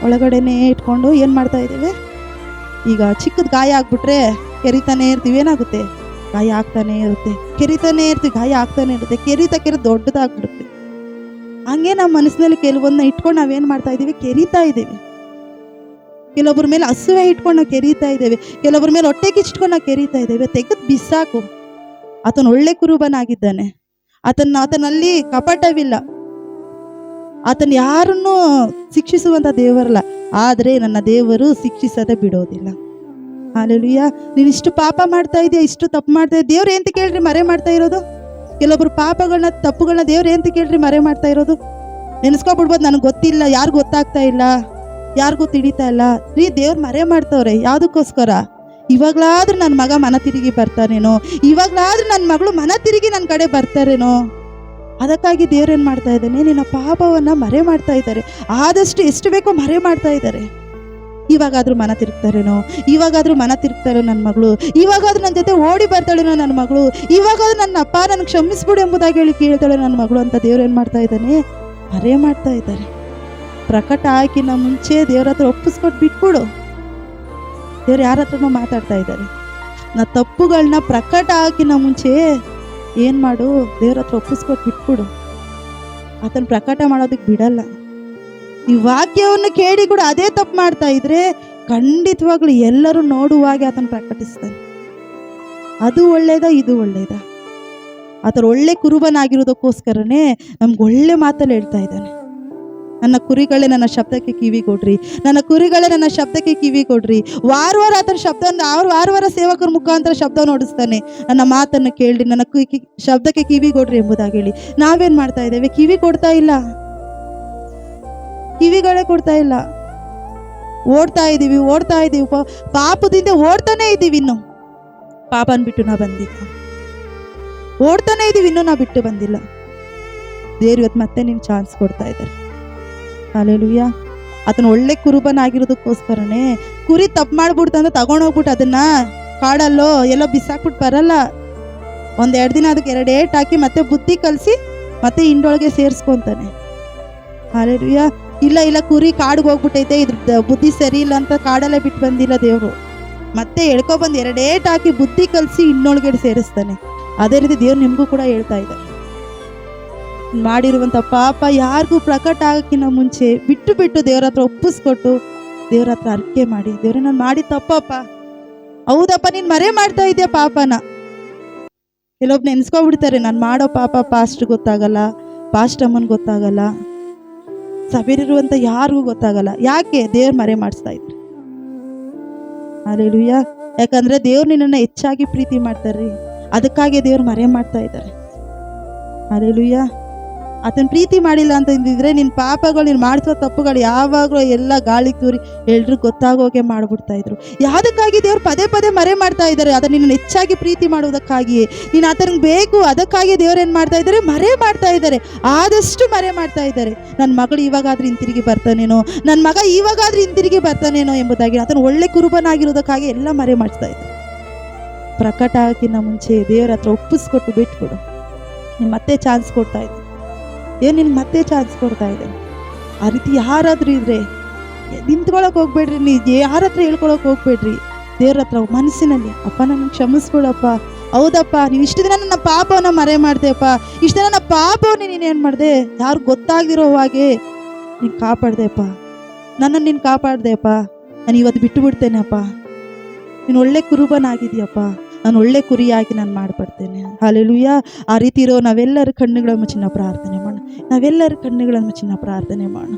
ಒಳಗಡೆನೇ ಇಟ್ಕೊಂಡು ಏನು ಮಾಡ್ತಾ ಇದ್ದೇವೆ? ಈಗ ಚಿಕ್ಕದ ಗಾಯ ಆಗ್ಬಿಟ್ರೆ ಕೆರಿತಾನೆ ಇರ್ತೀವಿ, ಏನಾಗುತ್ತೆ? ಗಾಯ ಆಗ್ತಾನೆ ಇರುತ್ತೆ. ಕೆರಿತಾನೆ ಇರ್ತೀವಿ, ಗಾಯ ಆಗ್ತಾನೆ ಇರುತ್ತೆ. ಕೆರಿತ ಕೆರೆ ದೊಡ್ಡದಾಗ್ಬಿಡುತ್ತೆ. ಹಂಗೆ ನಮ್ಮ ಮನಸ್ಸಿನಲ್ಲಿ ಕೆಲವೊಂದನ್ನ ಇಟ್ಕೊಂಡು ನಾವೇನು ಮಾಡ್ತಾ ಇದ್ದೀವಿ? ಕೆರಿತಾ ಇದ್ದೀವಿ. ಕೆಲವೊಬ್ಬರ ಮೇಲೆ ಹಸುವೆ ಇಟ್ಕೊಂಡು ನಾವು ಕೆರೀತಾ ಇದ್ದೇವೆ. ಕೆಲವೊಬ್ಬರ ಮೇಲೆ ಹೊಟ್ಟೆ ಕಿಚ್ಕೊಂಡು ನಾವು ಕೆರೀತಾ ಇದ್ದೇವೆ. ತೆಗೆದು ಬಿಸಾಕು. ಆತನ ಒಳ್ಳೆ ಕುರುಬನಾಗಿದ್ದಾನೆ. ಆತನ, ಆತನಲ್ಲಿ ಕಪಟವಿಲ್ಲ. ಆತನ ಯಾರನ್ನೂ ಶಿಕ್ಷಿಸುವಂತ ದೇವರಲ್ಲ, ಆದರೆ ನನ್ನ ದೇವರು ಶಿಕ್ಷಿಸದೆ ಬಿಡೋದಿಲ್ಲ. ಅಲ್ಲೆಲುಯ್ಯ ನೀನು ಇಷ್ಟು ಪಾಪ ಮಾಡ್ತಾ ಇದೆಯಾ, ಇಷ್ಟು ತಪ್ಪು ಮಾಡ್ತಾ ಇದೆಯಾ? ದೇವ್ರು ಎಂತ ಕೇಳ್ರಿ ಮರೆ ಮಾಡ್ತಾ ಇರೋದು? ಕೆಲವೊಬ್ರು ಪಾಪಗಳನ್ನ, ತಪ್ಪುಗಳನ್ನ ದೇವ್ರು ಎಂತ ಕೇಳ್ರಿ ಮರೆ ಮಾಡ್ತಾ ಇರೋದು? ನೆನೆಸ್ಕೊಬಿಡ್ಬೋದು, ನನಗೆ ಗೊತ್ತಿಲ್ಲ, ಯಾರು ಗೊತ್ತಾಗ್ತಾ ಇಲ್ಲ, ಯಾರಿಗೂ ತಿಳಿತಾ ಇಲ್ಲ. ರೀ, ದೇವ್ರು ಮರೆ ಮಾಡ್ತವ್ರೆ, ಯಾವುದಕ್ಕೋಸ್ಕರ? ಇವಾಗಲಾದ್ರೂ ನನ್ನ ಮಗ ಮನ ತಿರುಗಿ ಬರ್ತಾನೇನೋ ಇವಾಗಲಾದ್ರೂ ನನ್ನ ಮಗಳು ಮನ ತಿರುಗಿ ನನ್ನ ಕಡೆ ಬರ್ತಾರೇನೋ? ಅದಕ್ಕಾಗಿ ದೇವ್ರು ಮಾಡ್ತಾ ಇದ್ದಾನೆ? ನಿನ್ನ ಪಾಪವನ್ನು ಮರೆ ಮಾಡ್ತಾ ಇದ್ದಾರೆ. ಆದಷ್ಟು ಎಷ್ಟು ಬೇಕೋ ಮರೆ ಮಾಡ್ತಾ ಇದ್ದಾರೆ. ಇವಾಗಾದರೂ ಮನ ತಿರುಗ್ತಾರೇನೋ? ಇವಾಗಾದರೂ ಮನ ತಿರುಗ್ತಾರೋ ನನ್ನ ಮಗಳು? ಇವಾಗಾದರೂ ನನ್ನ ಜೊತೆ ಓಡಿ ಬರ್ತಾಳೇನೋ ನನ್ನ ಮಗಳು? ಇವಾಗಾದ್ರೂ ನನ್ನ ಅಪ್ಪ ನನಗೆ ಕ್ಷಮಿಸ್ಬಿಡು ಎಂಬುದಾಗಿ ಹೇಳಿ ಕೇಳ್ತಾಳೆ ನನ್ನ ಮಗಳು ಅಂತ ದೇವ್ರು ಏನು ಮಾಡ್ತಾ ಇದ್ದಾನೆ? ಮರೆ ಮಾಡ್ತಾ ಇದ್ದಾರೆ. ಪ್ರಕಟ ಆಕಿನ ಮುಂಚೆ ದೇವ್ರ ಹತ್ರ ಒಪ್ಪಿಸ್ಕೊಟ್ಟು ಬಿಟ್ಬಿಡು. ದೇವ್ರು ಯಾರ ಹತ್ರನೂ ಮಾತಾಡ್ತಾ ಇದ್ದಾರೆ. ನಾ ತಪ್ಪುಗಳನ್ನ ಪ್ರಕಟ ಆಕಿನ ಮುಂಚೆ ಏನು ಮಾಡು? ದೇವ್ರ ಹತ್ರ ಒಪ್ಪಿಸ್ಕೊಟ್ಟು ಬಿಟ್ಬಿಡು. ಆತನ ಪ್ರಕಟ ಮಾಡೋದಕ್ಕೆ ಬಿಡಲ್ಲ. ಈ ವಾಕ್ಯವನ್ನು ಕೇಳಿ ಕೂಡ ಅದೇ ತಪ್ಪು ಮಾಡ್ತಾ ಇದ್ರೆ ಖಂಡಿತವಾಗ್ಲೂ ಎಲ್ಲರೂ ನೋಡುವಾಗೆ ಆತನ ಪ್ರಕಟಿಸ್ತಾನೆ. ಅದು ಒಳ್ಳೇದ, ಇದು ಒಳ್ಳೇದ. ಆತನ ಒಳ್ಳೆ ಕುರುಬನಾಗಿರೋದಕ್ಕೋಸ್ಕರನೇ ನಮ್ಗೆ ಒಳ್ಳೆ ಮಾತಲ್ಲಿ ಹೇಳ್ತಾ ಇದ್ದಾನೆ. ನನ್ನ ಕುರಿಗಳೇ ನನ್ನ ಶಬ್ದಕ್ಕೆ ಕಿವಿ ಕೊಡ್ರಿ. ನನ್ನ ಕುರಿಗಳೇ ನನ್ನ ಶಬ್ದಕ್ಕೆ ಕಿವಿ ಕೊಡ್ರಿ. ವಾರ ವಾರ ಆತನ ಶಬ್ದವನ್ನು ಅವ್ರು ವಾರ ವಾರ ಸೇವಕರ ಮುಖಾಂತರ ಶಬ್ದ ನೋಡಿಸ್ತಾನೆ. ನನ್ನ ಮಾತನ್ನು ಕೇಳ್ರಿ, ನನ್ನ ಶಬ್ದಕ್ಕೆ ಕಿವಿ ಕೊಡ್ರಿ ಎಂಬುದಾಗಿ ಹೇಳಿ. ನಾವೇನ್ ಮಾಡ್ತಾ ಇದ್ದೇವೆ? ಕಿವಿ ಕೊಡ್ತಾ ಇಲ್ಲ. ಕಿವಿಗಳೇ ಕೊಡ್ತಾ ಇಲ್ಲ. ಓಡ್ತಾ ಇದ್ದೀವಿ ಓಡ್ತಾ ಇದ್ದೀವಿ. ಪಾಪದಿಂದ ಓಡ್ತಾನೆ ಇದ್ದೀವಿ ಇನ್ನು. ಪಾಪ ಅನ್ಬಿಟ್ಟು ನಾ ಬಂದಿಲ್ಲ. ಓಡ್ತಾನೆ ಇದ್ದೀವಿ, ಇನ್ನೂ ನಾ ಬಿಟ್ಟು ಬಂದಿಲ್ಲ. ದೇವ್ರ ಇವತ್ತು ಮತ್ತೆ ನಿನ್ ಚಾನ್ಸ್ ಕೊಡ್ತಾ ಇದ್ದಾರೆ. ಹಾಲೆಲುಯ್ಯ ಆತನ ಒಳ್ಳೆ ಕುರುಬನಾಗಿರೋದಕ್ಕೋಸ್ಕರನೇ ಕುರಿ ತಪ್ಪು ಮಾಡ್ಬಿಡ್ತು ಅಂದ್ರೆ ತಗೊಂಡೋಗ್ಬಿಟ್ಟು ಅದನ್ನ ಕಾಡಲ್ಲೋ ಎಲ್ಲೋ ಬಿಸಾಕ್ಬಿಟ್ಟು ಬರಲ್ಲ. ಒಂದೆರಡು ದಿನ ಅದಕ್ಕೆ ಎರಡು ಏಟ್ ಹಾಕಿ ಮತ್ತೆ ಬುದ್ಧಿ ಕಲಿಸಿ ಮತ್ತೆ ಹಿಂಡೊಳಗೆ ಸೇರಿಸ್ಕೊಂತಾನೆ. ಹಾಲೆಲುಯ್ಯ ಇಲ್ಲ ಇಲ್ಲ, ಕುರಿ ಕಾಡಿಗೆ ಹೋಗ್ಬಿಟ್ಟೈತೆ, ಇದ್ರ ಬುದ್ಧಿ ಸರಿ ಇಲ್ಲ ಅಂತ ಕಾಡಲ್ಲೇ ಬಿಟ್ಟು ಬಂದಿಲ್ಲ ದೇವರು. ಮತ್ತೆ ಎಳ್ಕೊಬಂದು ಎರಡೇಟ್ ಹಾಕಿ ಬುದ್ಧಿ ಕಲಿಸಿ ಇನ್ನೊಳಗಡೆ ಸೇರಿಸ್ತಾನೆ. ಅದೇ ರೀತಿ ದೇವ್ರು ನಿಮಗೂ ಕೂಡ ಹೇಳ್ತಾ ಇದ್ದಾರೆ. ಮಾಡಿರುವಂಥ ಪಾಪ ಯಾರಿಗೂ ಪ್ರಕಟ ಆಗೋಕ್ಕಿಂತ ಮುಂಚೆ ಬಿಟ್ಟು ಬಿಟ್ಟು ದೇವ್ರ ಹತ್ರ ಒಪ್ಪಿಸ್ಕೊಟ್ಟು ದೇವ್ರ ಹತ್ರ ಅರ್ಕೆ ಮಾಡಿ, ದೇವ್ರ ನಾನು ಮಾಡಿ ತಪ್ಪಪ್ಪ. ಹೌದಪ್ಪ, ನೀನು ಮರೆ ಮಾಡ್ತಾ ಇದೆಯಾ ಪಾಪನ? ಕೆಲವೊಬ್ ನೆನ್ಸ್ಕೊಬಿಡ್ತಾರೆ, ನಾನು ಮಾಡೋ ಪಾಪ ಪಾಸ್ಟ್ ಗೊತ್ತಾಗಲ್ಲ ಪಾಸ್ಟ್ ಅಮ್ಮನ್ ಗೊತ್ತಾಗಲ್ಲ. ಸಭೆಲಿರುವಂಥ ಯಾರಿಗೂ ಗೊತ್ತಾಗಲ್ಲ. ಯಾಕೆ ದೇವ್ರು ಮರೆ ಮಾಡಿಸ್ತಾ ಇದ್ರು? ಅಲ್ಲೆಲುಯ್ಯ ಯಾಕಂದ್ರೆ ದೇವ್ರು ನಿನ್ನನ್ನು ಹೆಚ್ಚಾಗಿ ಪ್ರೀತಿ ಮಾಡ್ತಾರ್ರಿ. ಅದಕ್ಕಾಗಿ ದೇವ್ರು ಮರೆ ಮಾಡ್ತಾ ಇದ್ದಾರೆ ಅಲ್ಲೆಲುಯ್ಯ ಆತನ ಪ್ರೀತಿ ಮಾಡಿಲ್ಲ ಅಂತ ಇದ್ರೆ ನಿನ್ನ ಪಾಪಗಳು, ನೀನು ಮಾಡಿಸೋ ತಪ್ಪುಗಳು ಯಾವಾಗಲೂ ಎಲ್ಲ ಗಾಳಿ ತೂರಿ ಎಲ್ರು ಗೊತ್ತಾಗೋಗೆ ಮಾಡ್ಬಿಡ್ತಾ ಇದ್ರು. ಯಾವುದಕ್ಕಾಗಿ ದೇವ್ರು ಪದೇ ಪದೇ ಮರೆ ಮಾಡ್ತಾ ಇದ್ದಾರೆ? ಅದನ್ನ ನಿನ್ನ ಹೆಚ್ಚಾಗಿ ಪ್ರೀತಿ ಮಾಡುವುದಕ್ಕಾಗಿಯೇ. ನೀನು ಆತನಿಗೆ ಬೇಕು, ಅದಕ್ಕಾಗಿ ದೇವ್ರು ಏನು ಮಾಡ್ತಾ ಇದ್ದಾರೆ? ಮರೆ ಮಾಡ್ತಾ ಇದ್ದಾರೆ. ಆದಷ್ಟು ಮರೆ ಮಾಡ್ತಾ ಇದ್ದಾರೆ. ನನ್ನ ಮಗಳು ಇವಾಗಾದ್ರೂ ಹಿಂತಿರುಗಿ ಬರ್ತಾನೇನೋ? ನನ್ನ ಮಗ ಇವಾಗಾದ್ರೂ ಹಿಂತಿರುಗಿ ಬರ್ತಾನೇನೋ ಎಂಬುದಾಗಿ ಆತನ ಒಳ್ಳೆ ಕುರುಬನಾಗಿರೋದಕ್ಕಾಗಿ ಎಲ್ಲ ಮರೆ ಮಾಡಿಸ್ತಾ ಇದ್ದಾರೆ ಪ್ರಕಟ ಆಗಿನ ಮುಂಚೆ ದೇವ್ರ ಹತ್ರ ಒಪ್ಪಿಸ್ಕೊಟ್ಟು ಬಿಟ್ಬಿಡು. ನೀನು ಮತ್ತೆ ಚಾನ್ಸ್ ಕೊಡ್ತಾ ಇದ್ದೆ. ಏನು ನಿನ್ನ ಮತ್ತೆ ಚಾನ್ಸ್ ಕೊಡ್ತಾ ಇದ್ದಾನೆ ಆ ರೀತಿ ಯಾರಾದರೂ ಇದ್ರೆ ನಿಂತ್ಕೊಳಕ್ಕೆ ಹೋಗ್ಬೇಡ್ರಿ ನೀ ಯಾರ ಹತ್ರ ಹೇಳ್ಕೊಳಕ್ ಹೋಗ್ಬೇಡ್ರಿ? ದೇವ್ರ ಹತ್ರ ಮನಸ್ಸಿನಲ್ಲಿ, ಅಪ್ಪ ನನ್ನ ಕ್ಷಮಿಸ್ಕೊಳಪ್ಪ ಹೌದಪ್ಪ, ನೀವು ಇಷ್ಟು ದಿನ ನನ್ನ ಪಾಪವನ್ನು ಮರೆ ಮಾಡ್ದೆಪ್ಪ ಇಷ್ಟು ದಿನ ನನ್ನ ನೀನು ಏನು ಮಾಡಿದೆ? ಯಾರು ಗೊತ್ತಾಗಿರೋ ಹಾಗೆ ನೀನು ಕಾಪಾಡ್ದೆಪ್ಪ ನನ್ನನ್ನು ನೀನು ಕಾಪಾಡ್ದೆಪ್ಪ ನಾನು ಇವತ್ತು ಬಿಟ್ಟು ಬಿಡ್ತೇನೆಪ್ಪ ನೀನು ಒಳ್ಳೆ ಕುರುಬನಾಗಿದೆಯಪ್ಪ. ನಾನು ಒಳ್ಳೆ ಕುರಿಯಾಗಿ ನಾನು ಮಾಡ್ಬಿಡ್ತೇನೆ. ಹಾಲೆಲುಯ್ಯ ಆ ರೀತಿ ಇರೋ ನಾವೆಲ್ಲರ ಕಣ್ಣುಗಳ ಮುಚ್ಚಿನ ಪ್ರಾರ್ಥನೆ ಮಾಡೋಣ ಕಣ್ಣುಗಳನ್ನು ಮುಚ್ಚಿ ನಾವು ಪ್ರಾರ್ಥನೆ ಮಾಡೋಣ.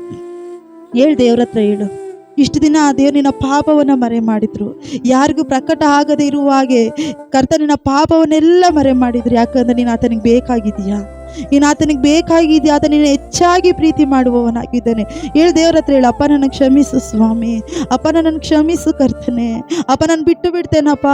ಹೇಳು ದೇವ್ರ ಹತ್ರ ಹೇಳು. ಇಷ್ಟು ದಿನ ಆ ದೇವ್ರು ನಿನ್ನ ಪಾಪವನ್ನು ಮರೆ ಮಾಡಿದ್ರು. ಯಾರಿಗೂ ಪ್ರಕಟ ಆಗದೆ ಇರುವ ಹಾಗೆ ಕರ್ತ ಪಾಪವನ್ನೆಲ್ಲ ಮರೆ ಮಾಡಿದ್ರು. ಯಾಕಂದ್ರೆ ನೀನು ಆತನಿಗೆ ಬೇಕಾಗಿದೀಯಾ ನೀನು ಆತನಿಗೆ ಬೇಕಾಗಿದೆ ಆತ ನಿನ್ನ ಹೆಚ್ಚಾಗಿ ಪ್ರೀತಿ ಮಾಡುವವನಾಗಿದ್ದಾನೆ. ಹೇಳು, ದೇವ್ರ ಹತ್ರ ಹೇಳು, ಅಪ್ಪ ನನಗೆ ಕ್ಷಮಿಸು ಸ್ವಾಮಿ. ಅಪ್ಪ, ನನ್ನನ್ನು ಕ್ಷಮಿಸು ಕರ್ತನೆ. ಅಪ್ಪ, ನಾನು ಬಿಟ್ಟು ಬಿಡ್ತೇನಪ್ಪ.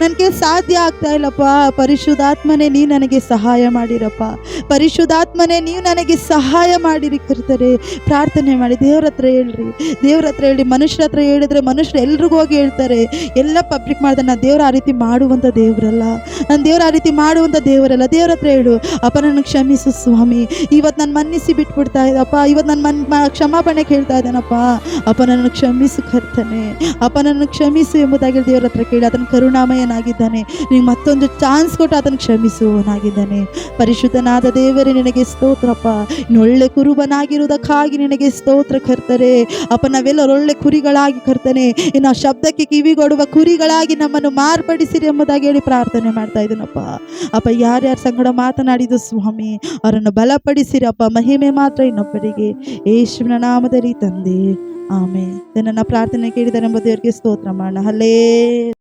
ನನಗೆ ಸಾಧ್ಯ ಆಗ್ತಾ ಇಲ್ಲಪ್ಪ. ಪರಿಶುದ್ಧಾತ್ಮನೇ, ನೀ ನನಗೆ ಸಹಾಯ ಮಾಡಿರಪ್ಪ. ಪರಿಶುದ್ಧಾತ್ಮನೇ, ನೀವು ನನಗೆ ಸಹಾಯ ಮಾಡಿರಿ ಕರ್ತರೆ ಪ್ರಾರ್ಥನೆ ಮಾಡಿ, ದೇವ್ರ ಹತ್ರ ಹೇಳ್ರಿ. ದೇವ್ರ ಹತ್ರ ಹೇಳಿ, ಮನುಷ್ಯರ ಹತ್ರ ಹೇಳಿದ್ರೆ ಮನುಷ್ಯರು ಎಲ್ರಿಗೂ ಹೋಗಿ ಹೇಳ್ತಾರೆ. ಎಲ್ಲ ಪಬ್ಲಿಕ್ ಮಾಡಿದ್ರೆ ನಾನು ದೇವ್ರ ಆ ರೀತಿ ಮಾಡುವಂಥ ದೇವರಲ್ಲ. ನಾನು ದೇವ್ರ ಆ ರೀತಿ ಮಾಡುವಂಥ ದೇವರಲ್ಲ. ದೇವ್ರ ಹತ್ರ ಹೇಳು, ಅಪ್ಪ ನನಗೆ ಕ್ಷಮಿಸು ಸ್ವಾಮಿ. ಇವತ್ತು ನಾನು ಮನ್ನಿಸಿ ಬಿಟ್ಬಿಡ್ತಾ ಇದ್ದಪ್ಪ ಇವತ್ತು ನಾನು ಮನ್ ಕ್ಷಮಾಪಣೆ ಕೇಳ್ತಾ ಇದ್ದೇನಪ್ಪ ಅಪ್ಪ. ನನ್ನನ್ನು ಕ್ಷಮಿಸು ಕರ್ತನೆ. ಅಪ್ಪ, ನನ್ನನ್ನು ಕ್ಷಮಿಸು ಎಂಬುದಾಗಿ ದೇವ್ರ ಹತ್ರ ಕೇಳಿ ಆತನ ಕರುಣಾಮಯನಾಗಿದ್ದಾನೆ. ನಿಂಗೆ ಮತ್ತೊಂದು ಚಾನ್ಸ್ ಕೊಟ್ಟು ಆತನ ಕ್ಷಮಿಸುವನಾಗಿದ್ದಾನೆ. ಪರಿಶುದ್ಧನಾದ ದೇವರೇ, ನಿನಗೆ ಸ್ತೋತ್ರಪ್ಪ ಒಳ್ಳೆ ಕುರುಬನಾಗಿರುವುದಕ್ಕಾಗಿ ನಿನಗೆ ಸ್ತೋತ್ರ, ಕರ್ತರೆ. ಅಪ್ಪ, ನಾವೆಲ್ಲರೂ ಒಳ್ಳೆ ಕುರಿಗಳಾಗಿ, ಕರ್ತನೆ. ಇನ್ನು ಶಬ್ದಕ್ಕೆ ಕಿವಿಗೊಡುವ ಕುರಿಗಳಾಗಿ ನಮ್ಮನ್ನು ಮಾರ್ಪಡಿಸಿರಿ ಎಂಬುದಾಗಿ ಹೇಳಿ ಪ್ರಾರ್ಥನೆ ಮಾಡ್ತಾ ಇದ್ದೀನಪ್ಪ. ಅಪ್ಪ, ಯಾರ್ಯಾರ ಸಂಗಡ ಮಾತನಾಡಿದ ಸ್ವಾಮಿ? ಅವರನ್ನು ಬಲಪಡಿಸಿರಪ್ಪ. ಮಹಿಮೆ ಮಾತ್ರ ಇನ್ನೊಬ್ಬರಿಗೆ. ಯೇಸುವಿನ ನಾಮದಲ್ಲಿ ತಂದೆ. ಆಮೆ ನನ್ನ ಪ್ರಾರ್ಥನೆ ಕೇಳಿದರೆ ಎಂಬ ದೇವರಿಗೆ ಸ್ತೋತ್ರ ಮಾಡೋಣ. ಹಲ್ಲೇ